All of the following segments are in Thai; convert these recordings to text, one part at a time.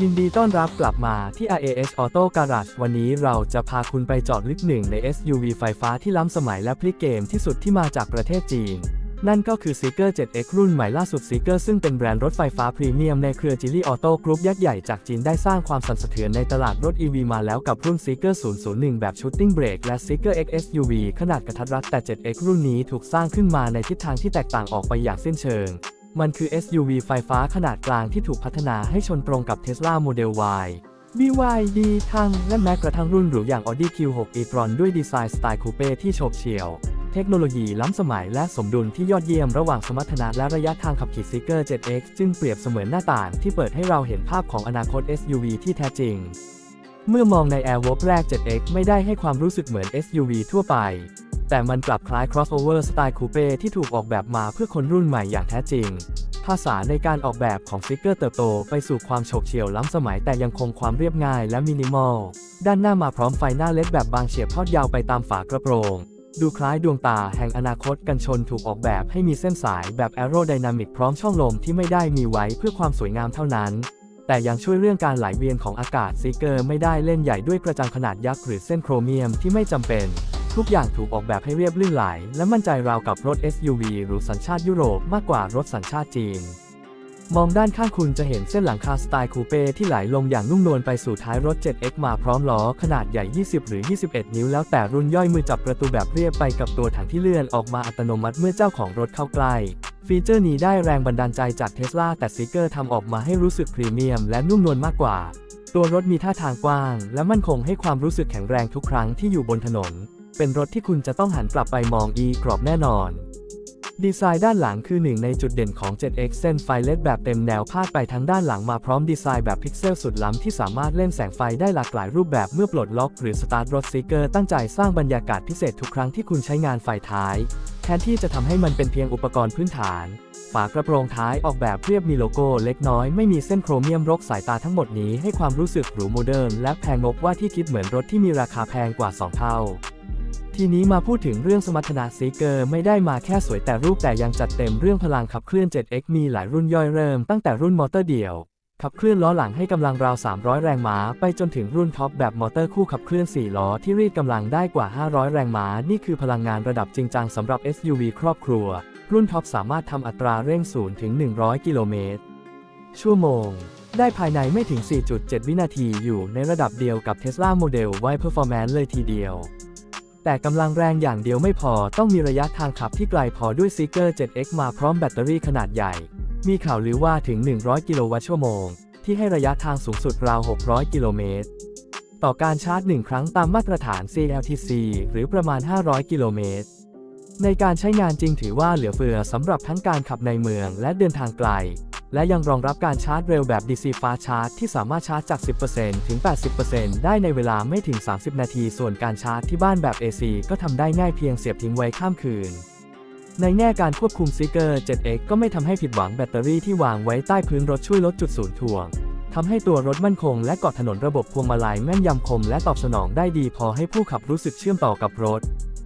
ยินดีต้อนรับกลับมาที่ RAS Auto Garage วันนี้เราจะพาคุณไปเจอดลึกหนึ่งใน SUV ไฟฟ้าที่ล้ำสมัยและพลิกเกมที่สุดที่มาจากประเทศจีน นั่นก็คือ Seeker 7X รุ่นใหม่ล่าสุด Seeker ซึ่งเป็นแบรนด์รถไฟฟ้าพรีเมียมในเครือ Geely Auto Group ยักษ์ใหญ่จากจีนได้สร้างความสั่นสะเทือนในตลาดรถ EV มาแล้วกับรุ่น Seeker 001 แบบ Shooting Brake และ Seeker X SUV ขนาดกระทัดรัดแต่ 7X รุ่นนี้ถูกสร้างขึ้นมาในทิศทางที่แตกต่างออกไปอย่างสิ้นเชิง มันคือ SUV ไฟฟ้าขนาดกลางที่ถูกพัฒนาให้ชนตรงกับ Tesla Model Y BYD ทั้งและแม้กระทั่งรุ่นหรูอย่าง Audi Q6 e-tron ด้วยดีไซน์สไตล์คูเป้ที่โฉบเฉี่ยว เทคโนโลยีล้ำสมัยและสมดุลที่ยอดเยี่ยมระหว่างสมรรถนะและระยะทางขับขี่ Seeker 7X จึงเปรียบเสมือนหน้าต่างที่เปิดให้เราเห็นภาพของอนาคต SUV ที่แท้จริง เมื่อมองใน Airwalk แรก 7X ไม่ได้ให้ความรู้สึกเหมือน SUV ทั่วไป แต่มันกลับคล้าย crossover สไตล์คูเป้ที่ถูกออกแบบมาเพื่อคนรุ่นใหม่อย่างแท้จริง ภาษาในการออกแบบของซิกเกอร์เติบโตไปสู่ความโฉบเฉี่ยวล้ำสมัยแต่ยังคงความเรียบง่ายและมินิมอล ด้านหน้ามาพร้อมไฟหน้าเล็ดแบบบางเฉียบทอดยาวไปตามฝากระโปรง ดูคล้ายดวงตาแห่งอนาคตกันชนถูกออกแบบให้มีเส้นสายแบบแอโรไดนามิกพร้อมช่องลมที่ไม่ได้มีไว้เพื่อความสวยงามเท่านั้นแต่ยังช่วยเรื่องการไหลเวียนของอากาศซีเกอร์ไม่ได้เล่นใหญ่ด้วยกระจังขนาดยักษ์หรือเส้นโครเมียมที่ไม่จำเป็น ทุกอย่างถูกออกแบบให้เรียบลื่นไหล และมั่นใจราวกับรถ SUV หรือสัญชาติยุโรปมากกว่ารถสัญชาติจีน มองด้านข้างคุณจะเห็นเส้นหลังคาสไตล์คูเป้ที่ไหลลงอย่างนุ่มนวลไปสู่ท้ายรถ 7X มาพร้อมล้อขนาดใหญ่ 20 หรือ 21 นิ้วแล้วแต่รุ่นย่อยมือจับประตูแบบเรียบไปกับตัวถังที่เลื่อนออกมาอัตโนมัติเมื่อเจ้าของรถเข้าใกล้ฟีเจอร์นี้ได้แรงบันดาลใจจากเทสลาแต่ซิเกอร์ทำออกมาให้รู้สึกพรีเมียมและนุ่มนวลมากกว่า ตัวรถมีท่าทางกว้าง และมั่นคงให้ความรู้สึกแข็งแรงทุกครั้งที่อยู่บนถนน เป็นรถที่คุณจะต้องหันกลับไปมองอีกรอบแน่นอน ดีไซน์ด้านหลังคือหนึ่งในจุดเด่นของ 7X เส้นไฟเลดแบบเต็มแนวพาดไปทั้งด้านหลังมาพร้อมดีไซน์แบบพิกเซลสุดล้ำที่สามารถเล่นแสงไฟได้หลากหลายรูปแบบเมื่อปลดล็อกหรือสตาร์ทรถซีเกอร์ตั้งใจสร้างบรรยากาศพิเศษทุกครั้งที่คุณใช้งานไฟท้าย แทนที่จะทำให้มันเป็นเพียงอุปกรณ์พื้นฐานฝากระโปรงท้ายออกแบบเรียบมีโลโก้เล็กน้อยไม่มีเส้นโครเมียมรกสายตาทั้งหมดนี้ให้ความรู้สึกหรูโมเดิร์นและแพงงบว่าที่คิดเหมือนรถที่มีราคาแพงกว่า 2 เท่า ทีนี้มาพูดถึงเรื่องสมรรถนะซีเกอร์ไม่ได้มาแค่สวยแต่รูปแต่ยังจัดเต็มเรื่องพลังขับเคลื่อน 7X มีหลายรุ่นย่อยเริ่มตั้งแต่รุ่นมอเตอร์เดี่ยว ขับเคลื่อนล้อหลังให้กำลังราว 300 แรงม้า ไปจนถึงรุ่นท็อปแบบมอเตอร์คู่ขับเคลื่อน 4 ล้อที่รีดกำลังได้กว่า 500 แรงม้า นี่คือพลังงานระดับจริงจังสำหรับ SUV ครอบครัว รุ่นท็อปสามารถทำอัตราเร่ง0ถึง 100 กิโลเมตรชั่วโมงได้ภายในไม่ถึง 4.7 วินาทีอยู่ในระดับเดียวกับ Tesla Model Y Performance เลยทีเดียว แต่กำลังแรงอย่างเดียวไม่พอต้องมีระยะทางขับที่ไกลพอด้วย Seeker 7X มาพร้อมแบตเตอรี่ขนาดใหญ่ มีข่าวลือว่าถึง 100 กิโลวัตต์ชั่วโมง ที่ให้ระยะทางสูงสุดราว 600 กิโลเมตร ต่อการชาร์จ 1 ครั้งตามมาตรฐาน CLTC หรือประมาณ 500 กิโลเมตร ในการใช้งานจริงถือว่าเหลือเฟือสำหรับทั้งการขับในเมืองและเดินทางไกล และยังรองรับการชาร์จเร็วแบบ DC Fast Charge ที่สามารถชาร์จจาก 10%ถึง 80%ได้ในเวลาไม่ถึง 30 นาที ส่วนการชาร์จที่บ้านแบบ AC ก็ทำได้ง่ายเพียงเสียบทิ้งไว้ข้ามคืน ในแง่การควบคุมซิกเกอร์ 7X ก็ไม่ทำให้ผิดหวังแบตเตอรี่ที่วางไว้ใต้พื้นรถช่วยลดจุดศูนย์ถ่วงทำให้ตัวรถมั่นคงและเกาะถนนระบบพวงมาลัยแม่นยำคมและตอบสนองได้ดีพอให้ผู้ขับรู้สึกเชื่อมต่อกับรถ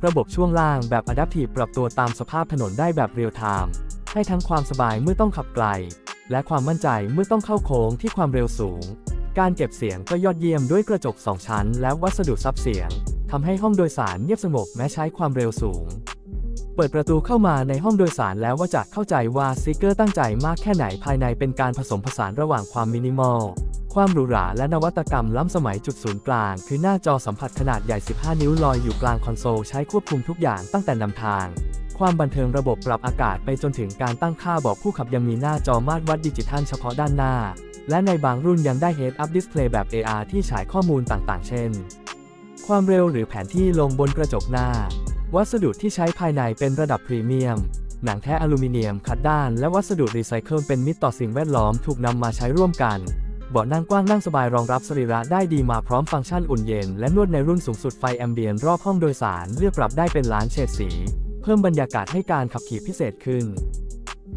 ระบบช่วงล่างแบบ Adaptive ปรับตัวตามสภาพถนนได้แบบเรียลไทม์ให้ทั้งความสบายเมื่อต้องขับไกล และความมั่นใจเมื่อต้องเข้าโค้งที่ความเร็วสูง การเก็บเสียงก็ยอดเยี่ยมด้วยกระจก 2 ชั้น และวัสดุซับเสียงทำให้ห้องโดยสารเงียบสงบแม้ใช้ความเร็วสูง เปิดประตูเข้ามาในห้องโดยสารแล้วว่าจะเข้าใจว่าซิกเกอร์ตั้งใจมากแค่ไหนภายในเป็นการผสมผสานระหว่างความมินิมอล ความหรูหราและนวัตกรรมล้ำสมัยจุดศูนย์กลาง คือหน้าจอสัมผัสขนาดใหญ่ 15 นิ้วลอยอยู่กลางคอนโซลใช้ควบคุมทุกอย่างตั้งแต่นำทาง ความบันเทิงระบบปรับอากาศไปจนถึงการตั้งค่าบอกผู้ขับยังมีหน้าจอมาตรวัดดิจิทัลเฉพาะด้านหน้า และในบางรุ่นยังได้ Head Up Display แบบ AR ที่ฉายข้อมูลต่างๆ เช่น ความเร็วหรือแผนที่ลงบนกระจกหน้า วัสดุที่ใช้ภายในเป็นระดับพรีเมียม หนังแท้อลูมิเนียมขัดด้านและวัสดุรีไซเคิลเป็นมิตรต่อสิ่งแวดล้อมถูกนำมาใช้ร่วมกันเบาะนั่งกว้างนั่งสบายรองรับสรีระได้ดีมาพร้อมฟังก์ชันอุ่นเย็น และนวดในรุ่นสูงสุดไฟแอมเบียนรอบห้องโดยสารเลือกปรับได้เป็นล้านเฉดสี พิ่มบรรยากาศให้การขับขี่พิเศษขึ้น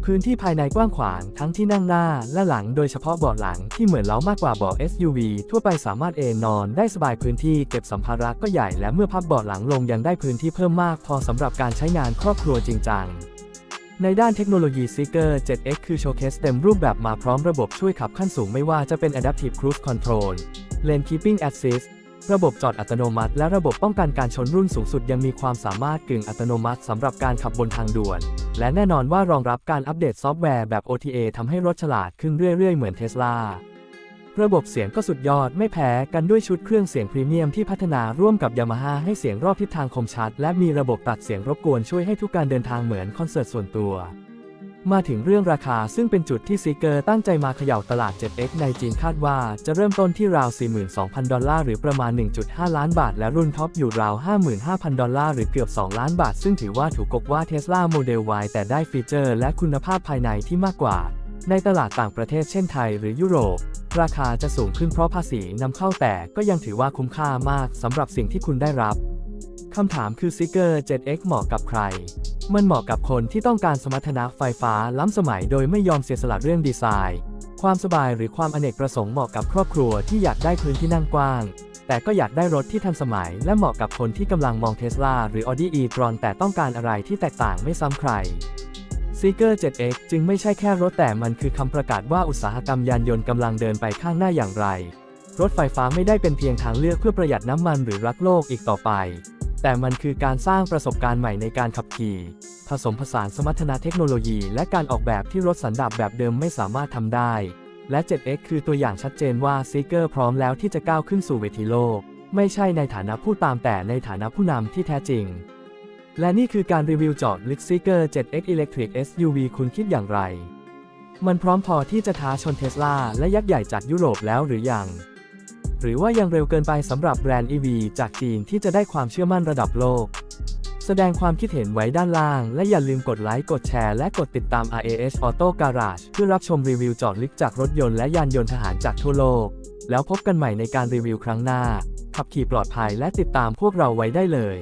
พื้นที่ภายในกว้างขวางทั้งที่นั่งหน้าและหลังโดยเฉพาะเบาะหลังที่เหมือนเล้ามากกว่าเบาะ SUV ทั่วไปสามารถเอนนอนได้สบายพื้นที่เก็บสัมภาระก็ใหญ่และเมื่อพับเบาะหลังลงยังได้พื้นที่เพิ่มมากพอสำหรับการใช้งานครอบครัวจริงจังในด้านเทคโนโลยี Seeker 7X คือโชว์เคสเต็มรูปแบบมาพร้อมระบบช่วยขับขั้นสูงไม่ว่าจะเป็น Adaptive Cruise Control Lane Keeping Assist ระบบจอดอัตโนมัติ และระบบป้องกันการชนรุ่นสูงสุดยังมีความสามารถกึ่งอัตโนมัติสำหรับการขับบนทางด่วน และแน่นอนว่ารองรับการอัปเดตซอฟต์แวร์แบบ OTA ทำให้รถฉลาดขึ้นเรื่อยๆ เหมือน Tesla ระบบเสียงก็สุดยอดไม่แพ้กันด้วยชุดเครื่องเสียงพรีเมียมที่พัฒนาร่วมกับ Yamaha ให้เสียงรอบทิศทางคมชัด และมีระบบตัดเสียงรบกวนช่วยให้ทุกการเดินทางเหมือนคอนเสิร์ตส่วนตัว มาถึงเรื่องราคาซึ่งเป็นจุดที่ซีเกอร์ตั้งใจมาเขย่าตลาด 7X ในจีนคาดว่าจะเริ่มต้นที่ราว 42,000 ดอลลาร์หรือประมาณ 1.5 ล้านบาท และรุ่นท็อปอยู่ราว 55,000 ดอลลาร์หรือเกือบ 2 ล้านบาท ซึ่งถือว่าถูกกว่า Tesla Model Y แต่ได้ฟีเจอร์และคุณภาพภายในที่มากกว่า ในตลาดต่างประเทศเช่นไทยหรือยุโรป ราคาจะสูงขึ้นเพราะภาษีนำเข้าแต่ก็ยังถือว่าคุ้มค่ามากสำหรับสิ่งที่คุณได้รับ คำถามคือ s e e k e r 7X เหมาะกับใคร มันเหมาะกับคนที่ต้องการสมรรถนะไฟฟ้าล้ำสมัยโดยไม่ยอมเสียสละเรื่องดีไซน์ ความสบายหรือความอเนกประสงค์เหมาะกับครอบครัวที่อยากได้พื้นที่นั่งกว้าง แต่ก็อยากได้รถที่ทันสมัย และเหมาะกับคนที่กำลังมองเท sla หรือ Audi e-tron แต่ต้องการอะไรที่แตกต่างไม่ซ้ำใคร Seeker 7X จึงไม่ใช่แค่รถแต่มันคือคำประกาศว่าอุตสาหกรรมยานยนต์กำลังเดินไปข้างหน้าอย่างไร รถไฟฟ้าไม่ได้เป็นเพียงทางเลือกเพื่อประหยัดน้ำมันหรือรักโลกอีกต่อไป แต่มันคือการสร้างประสบการณ์ใหม่ในการขับขี่ ผสมผสานสมรรถนะเทคโนโลยี และการออกแบบที่รถสันดาปแบบเดิมไม่สามารถทำได้ และ 7X คือตัวอย่างชัดเจนว่า Seeker พร้อมแล้วที่จะก้าวขึ้นสู่เวทีโลก ไม่ใช่ในฐานะผู้ตามแต่ในฐานะผู้นำที่แท้จริง และนี่คือการรีวิวจอดลึก Seeker 7X Electric SUV คุณคิดอย่างไร มันพร้อมพอที่จะท้าชนเทสลาและยักษ์ใหญ่จากยุโรปแล้วหรือยัง หรือว่ายังเร็วเกินไปสำหรับแบรนด์ EV จากจีนที่จะได้ความเชื่อมั่นระดับโลก แสดงความคิดเห็นไว้ด้านล่าง และอย่าลืมกดไลค์ กดแชร์ และกดติดตาม RAS Auto Garage เพื่อรับชมรีวิวจอดลึกจากรถยนต์และยานยนต์ทหารจากทั่วโลก แล้วพบกันใหม่ในการรีวิวครั้งหน้า ขับขี่ปลอดภัยและติดตามพวกเราไว้ได้เลย